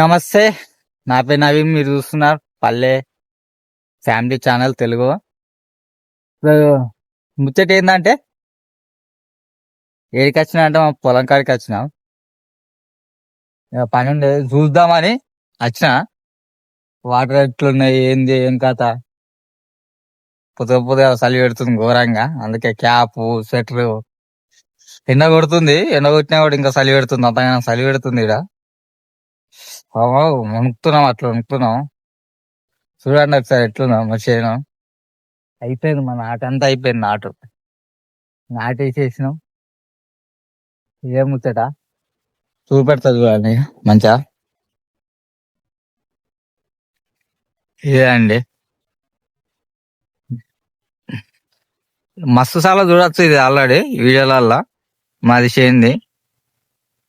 నమస్తే. నా పేరు నవీన్ మీరు చూస్తున్నారు పల్లె ఫ్యామిలీ ఛానల్ తెలుగు. ముచ్చట ఏంటంటే ఏడికి వచ్చినా అంటే మా పొలం కాడికి వచ్చినాం. ఇక పని ఉండే చూద్దామని వచ్చిన. వాటర్ ఎట్లున్నాయి ఏంది ఏం కథ? పొద్దు పొద్దుగా చలి పెడుతుంది ఘోరంగా. అందుకే క్యాప్ స్వెటర్. ఎండ కొడుతుంది ఎండ కొట్టినా కూడా ఇంకా చలి పెడుతుంది అంతగా చలి పెడుతుంది ఇక్కడ వణుకుతున్నాం అట్లా వణుకుతున్నాం చూడండి ఒకసారి ఎట్లున్నాం మా చేను. అయిపోయింది మన నాటు అంతా అయిపోయింది నాటు. నాటేసేసినాం. ఏం ముచ్చట. చూపెడతా చూడండి మంచిగా. ఇదే అండి. మస్తు సార్లు చూడొచ్చు ఇది ఆల్రెడీ వీడియోలల్లో. మాది చేయింది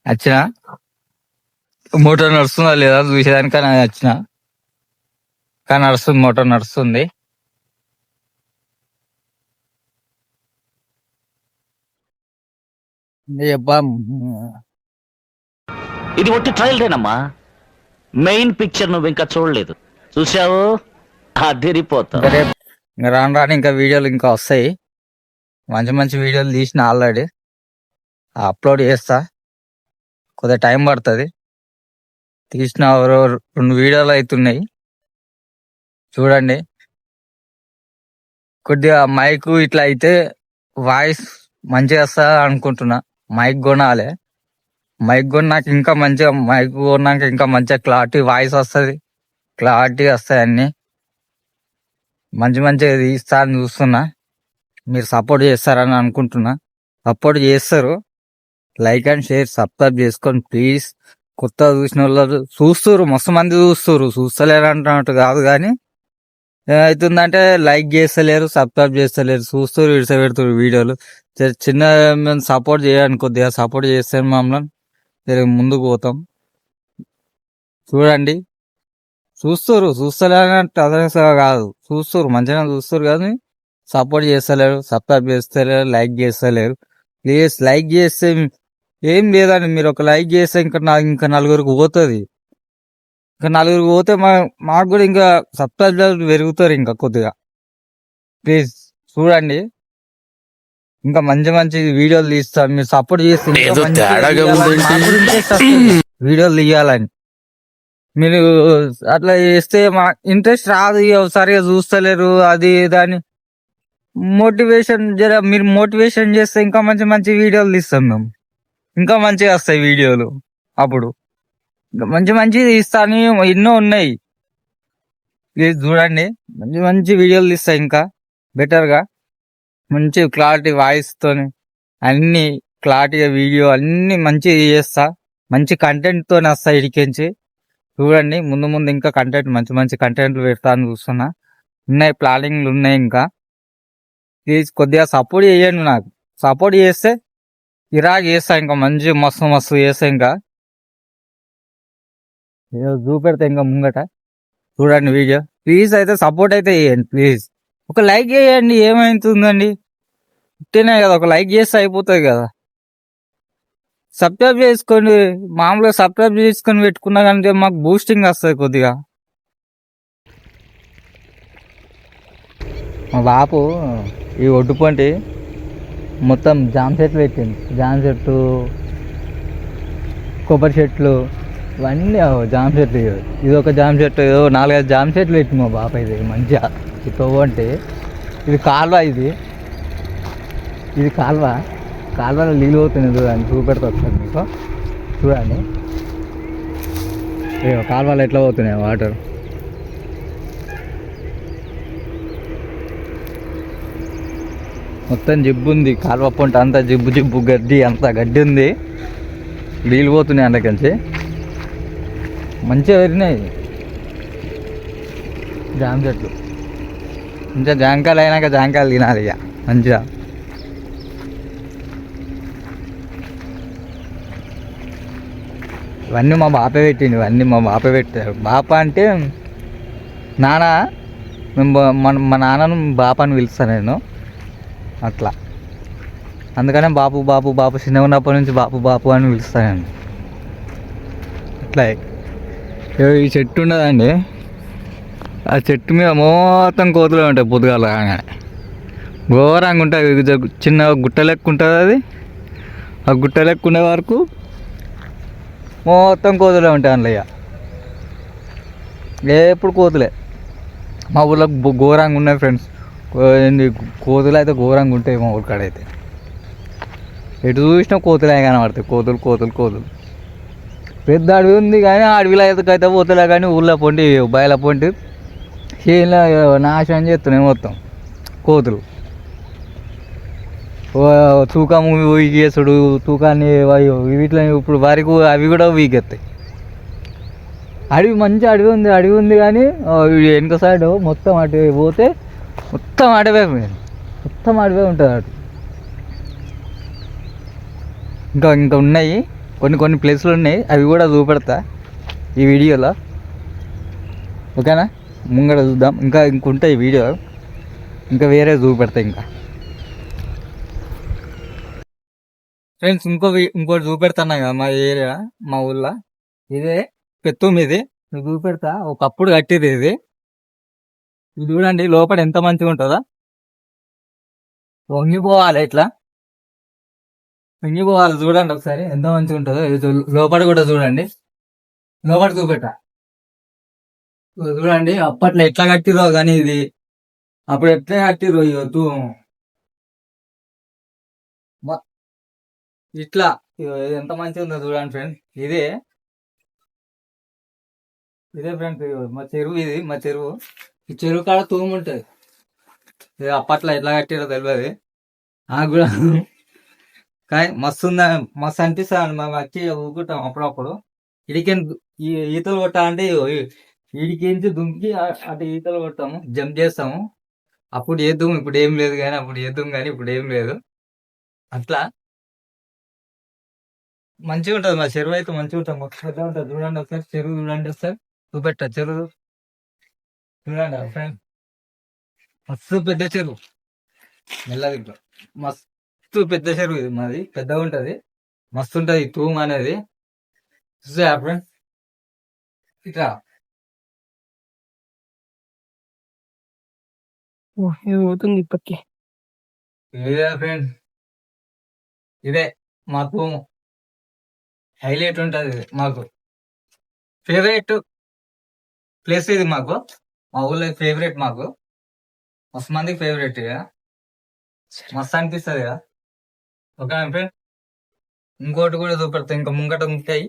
వచ్చిన? మోటార్ నడుస్తుందా లేదా చూసేదానికి వచ్చిన. కానీ నడుస్తుంది మోటార్ నడుస్తుంది. ఇది ఒట్టి ట్రయల్దేనమ్మా మెయిన్ పిక్చర్ నువ్వు ఇంకా చూడలేదు. చూసావు అదిరిపోతావు రేపు ఇంకా రాను రాను ఇంకా వీడియోలు ఇంకా వస్తాయి. మంచి మంచి వీడియోలు తీసిన ఆల్రెడీ. అప్లోడ్ చేస్తా. కొద్దిగా టైం పడుతుంది. తీసిన రెండు వీడియోలు అవుతున్నాయి చూడండి. కొద్దిగా మైక్ ఇట్లా అయితే వాయిస్ మంచిగా వస్తా అనుకుంటున్నా. మైక్ కొనాలి. మైక్ కొన్నాక ఇంకా మంచిగా మైక్ కొన్నాక ఇంకా మంచిగా క్లారిటీ వాయిస్ వస్తుంది. క్లారిటీ వస్తాయి అన్నీ. మంచి మంచిగా తీస్తారని చూస్తున్నా. మీరు సపోర్ట్ చేస్తారని అనుకుంటున్నా. సపోర్ట్ చేస్తారు. లైక్ అండ్ షేర్ సబ్స్క్రైబ్ చేసుకొని ప్లీజ్. కొత్త చూసిన వాళ్ళు చూస్తారు మస్తు మంది చూస్తారు చూస్తలేరు అంటున్నట్టు కాదు కానీ ఏమవుతుందంటే లైక్ చేస్తలేరు సబ్స్క్రైబ్ చేస్తలేరు చూస్తారు ఇడిస పెడుతారు వీడియోలు. చిన్న మేము సపోర్ట్ చేయండి కొద్దిగా సపోర్ట్ చేస్తే మమ్మల్ని ముందుకు పోతాం. చూడండి. చూస్తారు చూస్తలేనట్టు అదనసగా కాదు. చూస్తారు మంచిగా చూస్తారు కానీ సపోర్ట్ చేస్తలేరు సబ్స్క్రైబ్ చేస్తలేరు లైక్ చేస్తలేరు. ప్లీజ్ లైక్ చేస్తే ఏం లేదండి మీరు ఒక లైక్ చేస్తే ఇంకా నా ఇంకా నలుగురికి పోతుంది. ఇంకా నలుగురికి పోతే మా మాకు కూడా ఇంకా సబ్స్క్రైబ్ పెరుగుతారు ఇంకా కొద్దిగా. ప్లీజ్ చూడండి. ఇంకా మంచి మంచి వీడియోలు తీస్తాం మీరు సపోర్ట్ చేస్తే. వీడియోలు తీయాలని మీరు అట్లా చేస్తే మా ఇంట్రెస్ట్ రాదు సరిగా చూస్తలేరు అది దాని మోటివేషన్ జర మీరు మోటివేషన్ చేస్తే ఇంకా మంచి మంచి వీడియోలు తీస్తాం మేము. ఇంకా మంచిగా వస్తాయి వీడియోలు అప్పుడు. మంచి మంచి తీస్తాను ఎన్నో ఉన్నాయి. ప్లీజ్ చూడండి మంచి మంచి వీడియోలు తీస్తాయి ఇంకా బెటర్గా మంచి క్లారిటీ వాయిస్తోని అన్ని క్లారిటీగా వీడియో అన్ని మంచి చేస్తా. మంచి కంటెంట్తో వస్తాయి ఇడికించి చూడండి ముందు ముందు ఇంకా కంటెంట్ మంచి మంచి కంటెంట్లు పెడతాను చూస్తున్నా. ఉన్నాయి ప్లానింగ్లు ఉన్నాయి ఇంకా. ప్లీజ్ కొద్దిగా సపోర్ట్ చేయండి నాకు. సపోర్ట్ చేస్తే ఇరాగ్ చేస్తా ఇంకా మంచి మస్తు మస్తు చేస్తా ఇంకా. ఏదో చూపెడతా ఇంకా ముంగట. చూడండి వీడియో. ప్లీజ్ అయితే సపోర్ట్ అయితే చేయండి ప్లీజ్. ఒక లైక్ చేయండి ఏమైతుందండి? ఉంటేనే కదా ఒక లైక్ చేస్తే అయిపోతుంది కదా. సబ్స్క్రైబ్ చేసుకోండి మామూలుగా సబ్స్క్రైబ్ చేసుకొని పెట్టుకున్నా కంటే మాకు బూస్టింగ్ వస్తుంది కొద్దిగా. మా బాపు ఈ ఒడ్డుపంటి మొత్తం జామ చెట్లు పెట్టింది. జామ చెట్టు కొబ్బరి చెట్లు ఇవన్నీ ఓ జామ చెట్లు ఇది ఒక జామ చెట్టు ఏదో నాలుగైదు జామ చెట్లు పెట్టింది మా బాప ఇది మంచిగా. ఈ అంటే ఇది కాలువ ఇది. ఇది కాలువ. కాలువలో నీళ్ళు పోతుంది చూడండి చూపెడతా వస్తుంది మీకు. చూడండి. ఇదిగో ఎట్లా పోతున్నాయి వాటర్. మొత్తం జిబ్బు ఉంది. కాలువ పొంట అంతా జిబ్బు జిబ్బు గడ్డి అంతా గడ్డి ఉంది. నీళ్ళు పోతున్నాయి అందుకంచి మంచిగా పెరిగినాయి. జామ చెట్లు. మంచిగా జాంకాయలు అయినాక జాంకాయలు తినాలి ఇక. మంచిగా. ఇవన్నీ మా బాపే పెట్టిండు. ఇవన్నీ మా బాపే పెట్టారు. బాప అంటే నాన్న మేము మన మా నాన్నను బాప అని పిలుస్తాను నేను. అట్లా. అందుకనే బాపు బాపు బాపు చిన్నగా ఉన్నప్పటి నుంచి బాపు బాపు అని పిలుస్తానండి అట్లా. ఈ చెట్టు ఉన్నదండి. ఆ చెట్టు మీద మొత్తం కోతులు ఉంటాయి పొద్దుగాలు కాగానే. ఘోరంగా ఉంటుంది చిన్న గుట్ట లెక్క ఉంటుంది అది. ఆ గుట్ట లెక్క ఉండే వరకు మొత్తం కోతులే ఉంటాయి అందులో ఇక ఎప్పుడు కోతులే. మా ఊళ్ళో ఘోరంగా ఉన్నాయి ఫ్రెండ్స్. కోతులు అయితే ఘోరంగా ఉంటాయి మా ఊరి కాడ అయితే ఎటు చూసినా కోతులే కనబడతాయి. కోతులు కోతులు కోతులు. పెద్ద అడవి ఉంది కానీ అడవిలో అయితే పోతులే పోతలే కానీ ఊళ్ళో పొంటి బయల పొంటి చేనులో నాశనం చేస్తున్నాయి మొత్తం కోతులు. ఓ తూకం వీకేసుడు తూకాన్ని అయ్యో వీటిలో ఇప్పుడు వరకు అవి కూడా వీకెత్తాయి అడవి మంచి అడవి ఉంది అడవి ఉంది కానీ వెనుక సైడ్ మొత్తం అటు పోతే మొత్తం అడవే మీరు. మొత్తం అడవే ఉంటుంది అటు. ఇంకా ఇంకా ఉన్నాయి. కొన్ని కొన్ని ప్లేస్లు ఉన్నాయి. అవి కూడా చూపెడతా ఈ వీడియోలో. ఓకేనా? ముంగడ చూద్దాం. ఇంకా ఇంకుంటాయి వీడియో. ఇంకా వేరే చూపెడతా ఇంకా. ఫ్రెండ్స్ ఇంకో ఇంకోటి చూపెడతాను కదా మా ఏరియా మా ఊళ్ళో ఇదే పెత్తుం ఇది చూపెడతా. ఒకప్పుడు కట్టేది ఇది. చూడండి లోపల ఎంత మంచిగా ఉంటుందో. వంగిపోవాలి ఇట్లా. వంగిపోవాలి చూడండి ఒకసారి ఎంత మంచిగా ఉంటుందో. ఇది లోపల కూడా చూడండి. లోపల చూపెట్ట. చూడండి అప్పట్లో ఎట్లా కట్టిరో కానీ ఇది. అప్పుడు ఎట్లా కట్టిరో ఈ మ- ఇట్లా. ఇది ఎంత మంచిగా ఉందో చూడండి ఫ్రెండ్ ఇదే. ఇదే ఫ్రెండ్ మా చెరువు ఇది మా చెరువు. ఈ చెరువు కాడ తూము ఉంటుంది. ఇది అప్పట్లో ఎట్లా కట్టారో తెలియదు నాకు కూడా కానీ మస్తు ఉందా మస్తు అనిపిస్తుంది మేము వచ్చి ఊకుంటాం అప్పుడప్పుడు. ఇడికి ఈ ఈతలు కొట్టాలంటే ఇడికించి దుంకి అటు ఈతలు కొట్టాము జంప్ చేస్తాము. అప్పుడు చేద్దాం ఇప్పుడు ఏం లేదు కానీ అప్పుడు చేద్దాం కానీ ఇప్పుడు ఏం లేదు. అట్లా. మంచిగా ఉంటుంది మా చెరువు అయితే మంచిగా ఉంటుంది ఒకసారి ఉంటుంది చూడండి ఒకసారి చెరువు చూడండి ఒకసారి. చూపెట్ట చెరువు చూడండి ఫ్రెండ్ మస్తు పెద్ద చెరువు. మెల్లది మస్తు పెద్ద చెరువు ఇది మాది. పెద్దగా ఉంటది. మస్తు ఉంటది తూము అనేది. చూసా ఫ్రెండ్ ఇట్లా. పోతుంది ఇప్పటికే. ఇదే ఫ్రెండ్ ఇదే మాకు హైలైట్ ఉంటుంది ఇది మాకు. ఫేవరెట్ ప్లేస్ ఇది మాకు? మా ఊళ్ళో ఫేవరెట్ మాకు. మస్తు మందికి ఫేవరెట్ ఇక మస్తు అనిపిస్తుంది ఇక ఓకేనా ఫ్రెండ్ ఇంకోటి కూడా చూపెడతా. ఇంకా ముంగట ఉంటాయి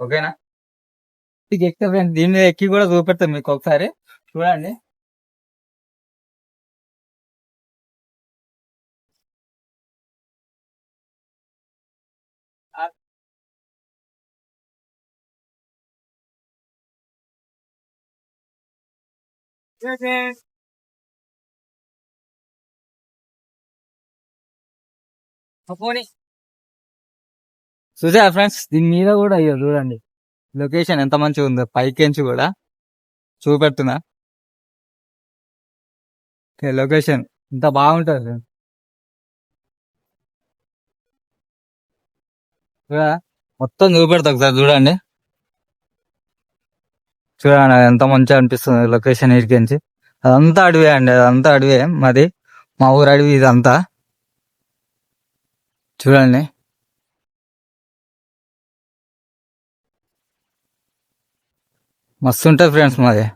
ఓకేనా? ఫ్రెండ్ దీని మీద ఎక్కి కూడా చూపెడతా మీకు ఒకసారి. చూడండి. చూసా ఫ్రెండ్స్ దీని మీద కూడా అయ్యో చూడండి. లొకేషన్ ఎంత మంచిగా ఉందో పైకెంచి కూడా చూపెడుతున్నా. లొకేషన్ ఇంత బాగుంటుంది మొత్తం చూపెడతా ఒకసారి చూడండి. చూడండి అది ఎంత మంచిగా అనిపిస్తుంది లొకేషన్ ఇరికించి. అదంతా అడవే అండి అదంతా అడవే. మాది మా ఊరు అడవి ఇదంతా. చూడండి. మస్తు ఉంటుంది ఫ్రెండ్స్ మాది.